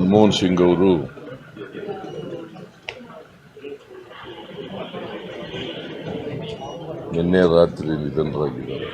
ಮನಮೋಹನ್ ಸಿಂಗ್ ಅವರು ನಿನ್ನೆ ರಾತ್ರಿ ನಿಧನರಾಗಿದ್ದಾರೆ.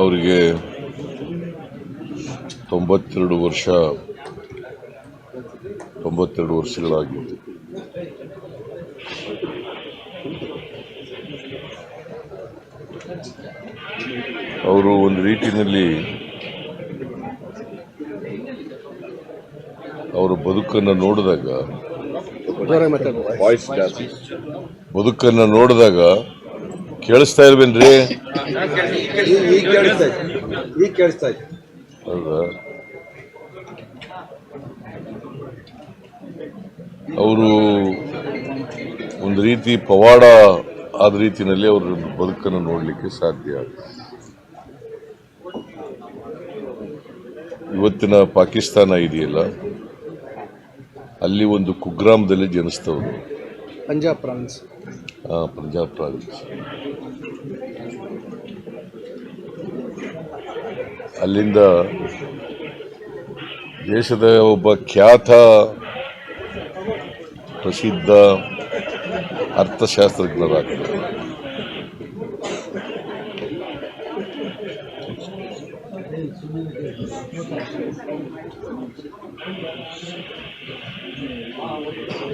ಅವರಿಗೆ ತೊಂಬತ್ತೆರಡು ವರ್ಷ ತೊಂಬತ್ತೆರಡು ವರ್ಷಗಳಾಗಿತ್ತು ಅವರು ಒಂದು ರೀತಿಯಲ್ಲಿ ಅವರ ಬದುಕನ್ನು ನೋಡಿದಾಗ ಬದುಕನ್ನ ನೋಡಿದಾಗ ಕೇಳಿಸ್ತಾ ಇಲ್ವೇನ್ರಿ? ಇದೆ ಹೌದಾ? ಅವರು ಒಂದು ರೀತಿ ಪವಾಡ ಆದ ರೀತಿಯಲ್ಲಿ ಅವರ ಬದುಕನ್ನು ನೋಡಲಿಕ್ಕೆ ಸಾಧ್ಯ. ಇವತ್ತಿನ ಪಾಕಿಸ್ತಾನ ಇದೆಯಲ್ಲ ಅಲ್ಲಿ ಒಂದು ಕುಗ್ರಾಮದಲ್ಲಿ ಜನಿಸ್ತವರು ಪಂಜಾಬ್ ಪ್ರಾವಿನ್ಸ್ ಹಾಂ ಪಂಜಾಬ್ ಪ್ರಾವಿನ್ಸ್ ಅಲ್ಲಿಂದ ದೇಶದ ಒಬ್ಬ ಖ್ಯಾತ ಪ್ರಸಿದ್ಧ ಅರ್ಥಶಾಸ್ತ್ರಜ್ಞರಾಗ್ತಾರೆ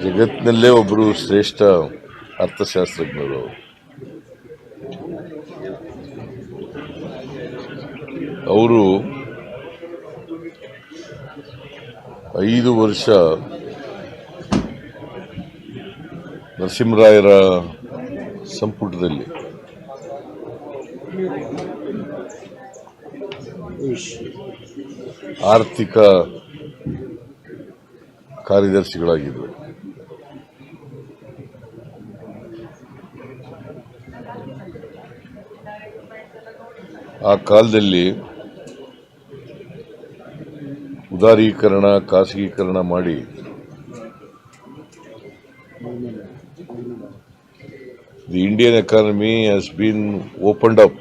ಜಗತ್ತಿನಲ್ಲೇ ಒಬ್ಬರು ಶ್ರೇಷ್ಠ ಅರ್ಥಶಾಸ್ತ್ರಜ್ಞರು ಅವರು. ಐದು ವರ್ಷ ನರಸಿಂಹರಾಯರ ಸಂಪುಟದಲ್ಲಿ ಆರ್ಥಿಕ ಕಾರ್ಯದರ್ಶಿಗಳಾಗಿದ್ದರು ಆ ಕಾಲದಲ್ಲಿ ಉದಾರೀಕರಣ ಖಾಸಗೀಕರಣ ಮಾಡಿ the Indian economy has been opened up.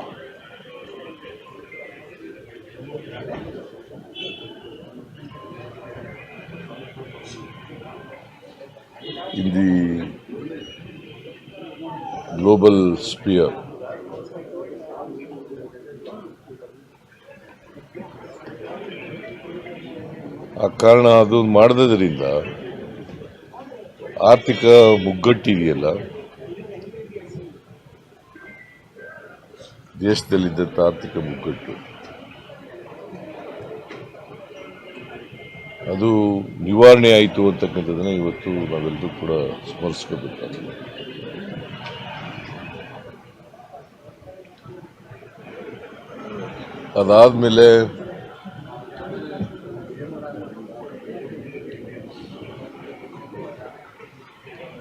In the global sphere. ಆ ಕಾರಣ ಅದು ಮಾಡದ್ರಿಂದ ಆರ್ಥಿಕ ಮುಗ್ಗಟ್ಟಿದೆಯಲ್ಲ ದೇಶದಲ್ಲಿದ್ದಂಥ ಆರ್ಥಿಕ ಮುಗ್ಗಟ್ಟು ಅದು ನಿವಾರಣೆ ಆಯಿತು ಅಂತಕ್ಕಂಥದ್ದನ್ನು ಇವತ್ತು ನಾವೆಲ್ಲರೂ ಕೂಡ ಸ್ಮರಿಸ್ಕೋಬೇಕಾಗಿದೆ ಅದಾದಮೇಲೆ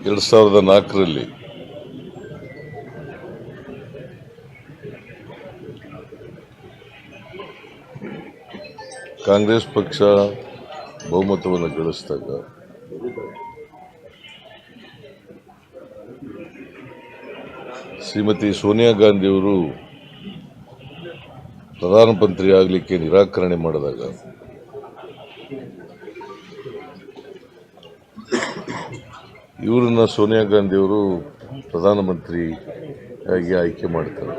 ಎರಡು ಸಾವಿರದ ನಾಲ್ಕರಲ್ಲಿ ಕಾಂಗ್ರೆಸ್ ಪಕ್ಷ ಬಹುಮತವನ್ನು ಗಳಿಸಿದಾಗ ಶ್ರೀಮತಿ ಸೋನಿಯಾ ಗಾಂಧಿಯವರು ಪ್ರಧಾನಮಂತ್ರಿ ಆಗಲಿಕ್ಕೆ ನಿರಾಕರಣೆ ಮಾಡಿದಾಗ ಇವರನ್ನ ಸೋನಿಯಾ ಗಾಂಧಿಯವರು ಪ್ರಧಾನಮಂತ್ರಿ ಆಗಿ ಆಯ್ಕೆ ಮಾಡ್ತಾರೆ.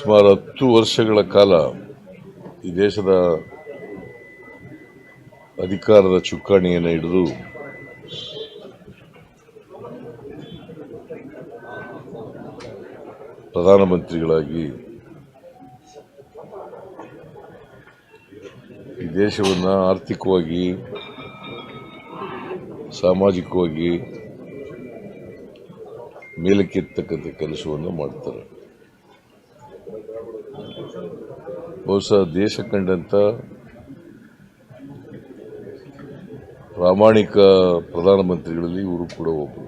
ಸುಮಾರು ಹತ್ತು ವರ್ಷಗಳ ಕಾಲ ಈ ದೇಶದ ಅಧಿಕಾರದ ಚುಕ್ಕಾಣಿಯನ್ನು ಹಿಡಿದು ಪ್ರಧಾನಮಂತ್ರಿಗಳಾಗಿ ಈ ದೇಶವನ್ನು ಆರ್ಥಿಕವಾಗಿ, ಸಾಮಾಜಿಕವಾಗಿ ಮೇಲಕ್ಕೆತ್ತಕ್ಕಂಥ ಕೆಲಸವನ್ನು ಮಾಡ್ತಾರೆ. ಬಹುಶಃ ದೇಶ ಕಂಡಂಥ ಪ್ರಾಮಾಣಿಕ ಪ್ರಧಾನಮಂತ್ರಿಗಳಲ್ಲಿ ಇವರು ಕೂಡ ಒಬ್ಬರು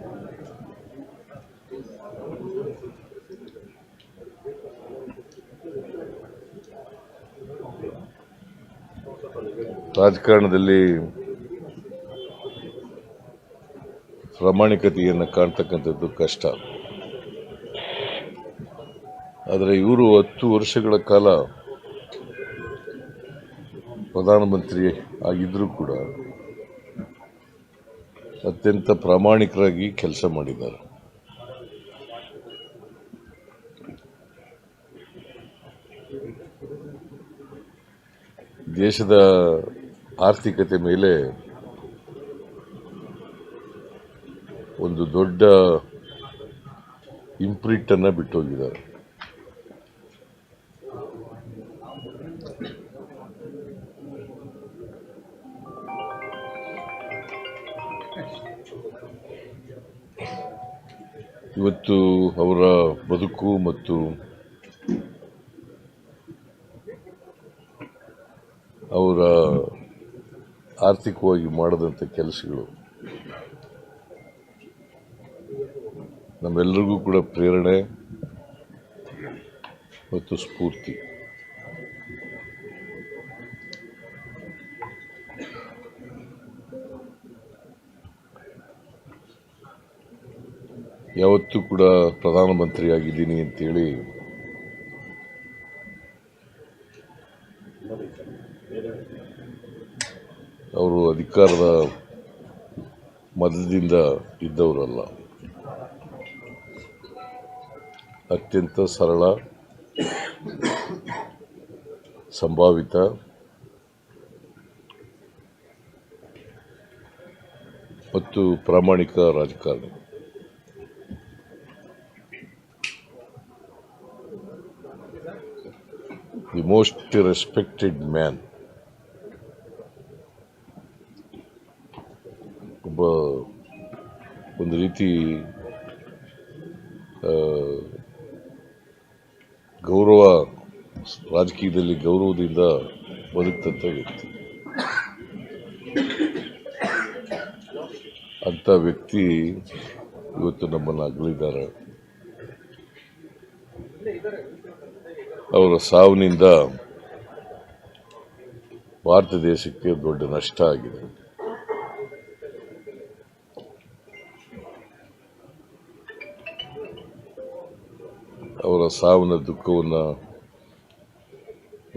ರಾಜಕಾರಣದಲ್ಲಿ ಪ್ರಾಮಾಣಿಕತೆಯನ್ನು ಕಾಣ್ತಕ್ಕಂಥದ್ದು ಕಷ್ಟ. ಆದರೆ ಇವರು ಹತ್ತು ವರ್ಷಗಳ ಕಾಲ ಪ್ರಧಾನಮಂತ್ರಿ ಆಗಿದ್ದರೂ ಕೂಡ ಅತ್ಯಂತ ಪ್ರಾಮಾಣಿಕರಾಗಿ ಕೆಲಸ ಮಾಡಿದ್ದಾರೆ. ದೇಶದ ಆರ್ಥಿಕತೆ ಮೇಲೆ ಒಂದು ದೊಡ್ಡ ಇಂಪ್ರಿಟನ್ನು ಬಿಟ್ಟೋಗಿದ್ದಾರೆ. ಇವತ್ತು ಅವರ ಬದುಕು ಮತ್ತು ಅವರ ಆರ್ಥಿಕವಾಗಿ ಮಾಡದಂಥ ಕೆಲಸಗಳು ನಮ್ಮೆಲ್ಲರಿಗೂ ಕೂಡ ಪ್ರೇರಣೆ ಮತ್ತು ಸ್ಫೂರ್ತಿ. ಯಾವತ್ತೂ ಕೂಡ ಪ್ರಧಾನಮಂತ್ರಿ ಆಗಿದ್ದೀನಿ ಅಂತೇಳಿ ಅವರು ಅಧಿಕಾರದ ಮದದಿಂದ ಇದ್ದವರಲ್ಲ. ಅತ್ಯಂತ ಸರಳ, ಸಂಭಾವಿತ, ಮತ್ತು ಪ್ರಾಮಾಣಿಕ ರಾಜಕಾರಣಿ. ದಿ ಮೋಸ್ಟ್ ರೆಸ್ಪೆಕ್ಟೆಡ್ ಮ್ಯಾನ್ ಒಬ್ಬ ಒಂದು ರೀತಿ ಗೌರವ, ರಾಜಕೀಯದಲ್ಲಿ ಗೌರವದಿಂದ ಬದುಕ್ತಂಥ ವ್ಯಕ್ತಿ. ಅಂಥ ವ್ಯಕ್ತಿ ಇವತ್ತು ನಮ್ಮನ್ನು ಅಗಲಿದ್ದಾರೆ. ಅವರ ಸಾವಿನಿಂದ ಭಾರತ ದೇಶಕ್ಕೆ ದೊಡ್ಡ ನಷ್ಟ ಆಗಿದೆ. ಅವರ ಸಾವಿನ ದುಃಖವನ್ನು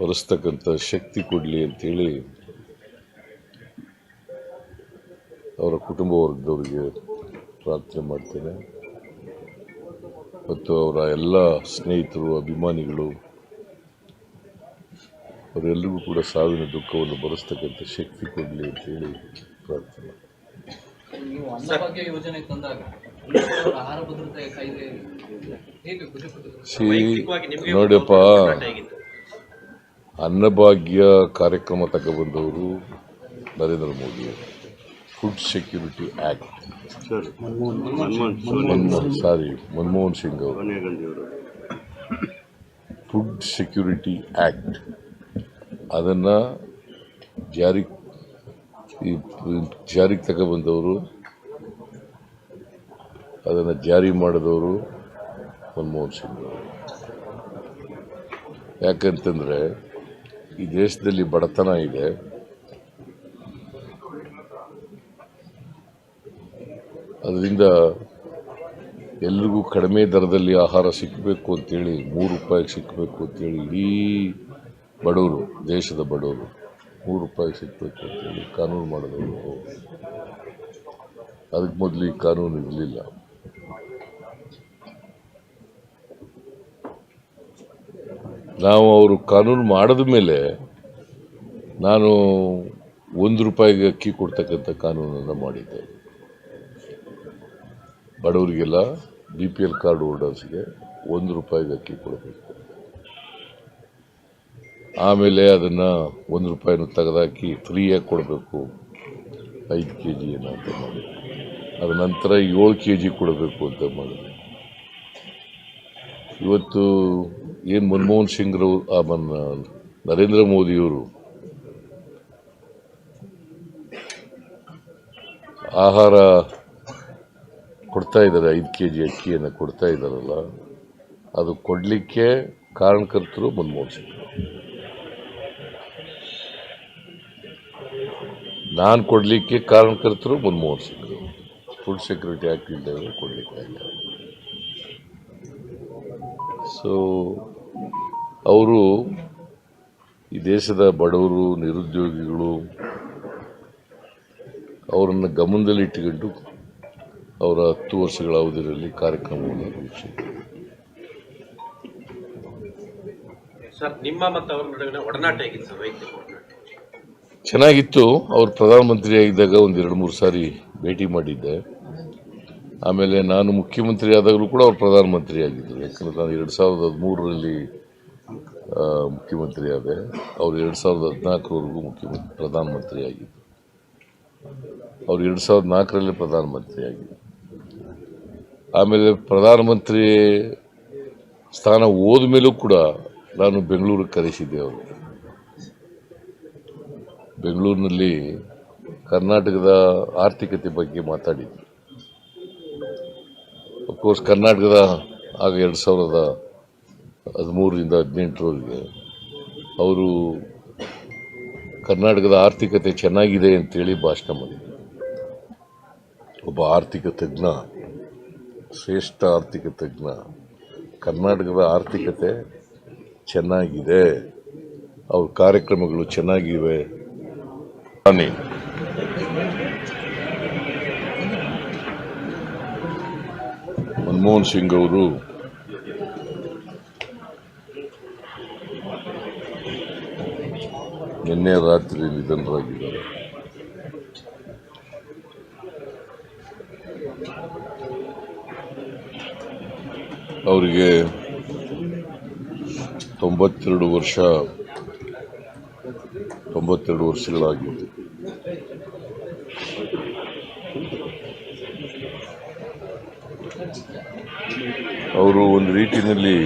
ಬರೆಸ್ತಕ್ಕಂಥ ಶಕ್ತಿ ಕೊಡಲಿ ಅಂತೇಳಿ ಅವರ ಕುಟುಂಬ ವರ್ಗದವರಿಗೆ ಪ್ರಾರ್ಥನೆ ಮಾಡ್ತೇನೆ. ಮತ್ತು ಅವರ ಎಲ್ಲ ಸ್ನೇಹಿತರು, ಅಭಿಮಾನಿಗಳು ಅವರೆಲ್ಲರಿಗೂ ಕೂಡ ಸಾವಿನ ದುಃಖವನ್ನು ಬರೆಸ್ತಕ್ಕಂಥ ಶಕ್ತಿ ಕೊಡಲಿ ಅಂತೇಳಿ ಪ್ರಾರ್ಥನೆ. ನೋಡಪ್ಪ ಅನ್ನಭಾಗ್ಯ ಕಾರ್ಯಕ್ರಮ ತಗೊಬಂದವರು Narendra Modi food security act sir. Manmohan sorry Manmohan Singh. ಅವರು. ಫುಡ್ ಸೆಕ್ಯೂರಿಟಿ ಆಕ್ಟ್ ಅದನ್ನು ಜಾರಿ, ಈ ಜಾರಿಗೆ ತಗೊಬಂದವರು ಅದನ್ನು ಜಾರಿ ಮಾಡಿದವರು ಮನಮೋಹನ್ ಸಿಂಗ್ ಅವರು. ಯಾಕಂತಂದರೆ, ಈ ದೇಶದಲ್ಲಿ ಬಡತನ ಇದೆ. ಅದರಿಂದ ಎಲ್ರಿಗೂ ಕಡಿಮೆ ದರದಲ್ಲಿ ಆಹಾರ ಸಿಕ್ಕಬೇಕು ಅಂತೇಳಿ, ಮೂರು ರೂಪಾಯಿಗೆ ಸಿಕ್ಕಬೇಕು ಅಂತೇಳಿ, ಇಡೀ ಬಡವರು ದೇಶದ ಬಡವರು ಮೂರು ರೂಪಾಯಿಗೆ ಅಂತ ಹೇಳಿ ಕಾನೂನು ಮಾಡಿದವರು ಅದಕ್ಕೆ ಮೊದಲು ಈ ಕಾನೂನು ಇರಲಿಲ್ಲ. ನಾವು ಅವರು ಕಾನೂನು ಮಾಡಿದ ಮೇಲೆ ನಾನು ಒಂದು ರೂಪಾಯಿಗೆ ಅಕ್ಕಿ ಕೊಡ್ತಕ್ಕಂಥ ಕಾನೂನನ್ನು ಮಾಡಿದ್ದೆ. ಬಡವರಿಗೆಲ್ಲ ಬಿ ಪಿ ಎಲ್ ಕಾರ್ಡ್ ಹೋಲ್ಡರ್ಸ್ಗೆ ಒಂದು ರೂಪಾಯಿಗೆ ಅಕ್ಕಿ ಕೊಡಬೇಕು. ಆಮೇಲೆ ಅದನ್ನು ಒಂದು ರೂಪಾಯಿನ ತೆಗೆದಾಕಿ ಫ್ರೀಯಾಗಿ ಕೊಡಬೇಕು. ಐದು ಕೆ ಜಿ ಅಂತ ಮಾಡಿ. ಅದ ನಂತರ ಏಳು ಕೆ ಜಿ ಕೊಡಬೇಕು ಅಂತ ಮಾಡಿದೆ ಇವತ್ತು ಏನು ಮನಮೋಹನ್ ಸಿಂಗ್ರು ಆ ಮನ್ನ ನರೇಂದ್ರ ಮೋದಿಯವರು ಆಹಾರ ಕೊಡ್ತಾ ಇದ್ದಾರೆ. ಐದು ಕೆ ಜಿ ಅಕ್ಕಿಯನ್ನು ಕೊಡ್ತಾ ಇದ್ದಾರಲ್ಲ. ಅದು ಕೊಡಲಿಕ್ಕೆ ಕಾರಣಕರ್ತರು ಮನಮೋಹನ್ ಸಿಂಗ್. ನಾನು ಕೊಡಲಿಕ್ಕೆ ಕಾರಣಕರ್ತರು Manmohan Singh food security act ಇಲ್ಲದೆ ಕೊಡಲಿಕ್ಕೆ ಸೊ ಅವರು ಈ ದೇಶದ ಬಡವರು, ನಿರುದ್ಯೋಗಿಗಳು, ಅವರನ್ನು ಗಮನದಲ್ಲಿಟ್ಟುಕೊಂಡು ಅವರ ಹತ್ತು ವರ್ಷಗಳ ಅವಧಿಯಲ್ಲಿ ಕಾರ್ಯಕ್ರಮವನ್ನು ರೂಪಿಸಿದ್ದರು ಸರ್, ನಿಮ್ಮ ಮತ್ತು ಅವರ ನಡುವಿನ ಒಡನಾಟ ಹೇಗಿತ್ತು ಸರ್ ಚೆನ್ನಾಗಿತ್ತು. ಅವರು ಪ್ರಧಾನಮಂತ್ರಿ ಆಗಿದ್ದಾಗ ಒಂದು ಎರಡು ಮೂರು ಸಾರಿ ಭೇಟಿ ಮಾಡಿದ್ದೆ. ಆಮೇಲೆ ನಾನು ಮುಖ್ಯಮಂತ್ರಿ ಆದಾಗಲೂ ಕೂಡ ಅವರು ಪ್ರಧಾನಮಂತ್ರಿ ಆಗಿದ್ದರು ಯಾಕಂದರೆ ನಾನು ಎರಡು ಸಾವಿರದ ಹದಿಮೂರರಲ್ಲಿ ಮುಖ್ಯಮಂತ್ರಿ ಆದೆ. ಅವರು ಎರಡು ಸಾವಿರದ ಹದಿನಾಲ್ಕರವರೆಗೂ ಮುಖ್ಯಮಂತ್ರಿ ಪ್ರಧಾನಮಂತ್ರಿ ಆಗಿದ್ದರು ಅವರು ಎರಡು ಸಾವಿರದ ನಾಲ್ಕರಲ್ಲಿ ಪ್ರಧಾನಮಂತ್ರಿ ಆಗಿದ್ದರು ಆಮೇಲೆ ಪ್ರಧಾನಮಂತ್ರಿ ಸ್ಥಾನ ಹೋದ ಮೇಲೂ ಕೂಡ ನಾನು ಬೆಂಗಳೂರಿಗೆ ಕರೆಸಿದ್ದೆ ಅವರು ಬೆಂಗಳೂರಿನಲ್ಲಿ ಕರ್ನಾಟಕದ ಆರ್ಥಿಕತೆ ಬಗ್ಗೆ ಮಾತಾಡಿದ್ರು ಅಫ್ಕೋರ್ಸ್ ಕರ್ನಾಟಕದ ಆಗ ಎರಡು ಸಾವಿರದ ಹದಿಮೂರರಿಂದ ಹದಿನೆಂಟರವರೆಗೆ ಅವರು ಕರ್ನಾಟಕದ ಆರ್ಥಿಕತೆ ಚೆನ್ನಾಗಿದೆ ಅಂತೇಳಿ ಭಾಷಣ ಮಾಡಿದ್ರು. ಒಬ್ಬ ಆರ್ಥಿಕ ತಜ್ಞ, ಶ್ರೇಷ್ಠ ಆರ್ಥಿಕ ತಜ್ಞ, ಕರ್ನಾಟಕದ ಆರ್ಥಿಕತೆ ಚೆನ್ನಾಗಿದೆ, ಅವ್ರ ಕಾರ್ಯಕ್ರಮಗಳು ಚೆನ್ನಾಗಿವೆ ಪ್ರಧಾನಿ ಮನಮೋಹನ್ ಸಿಂಗ್ ಅವರು ನಿನ್ನೆ ರಾತ್ರಿ ನಿಧನರಾಗಿದ್ದಾರೆ ಅವರಿಗೆ ತೊಂಬತ್ತೆರಡು ವರ್ಷ ತೊಂಬತ್ತೆರಡು ವರ್ಷಗಳಾಗಿತ್ತು ಅವರು ಒಂದು ರೀತಿಯಲ್ಲಿ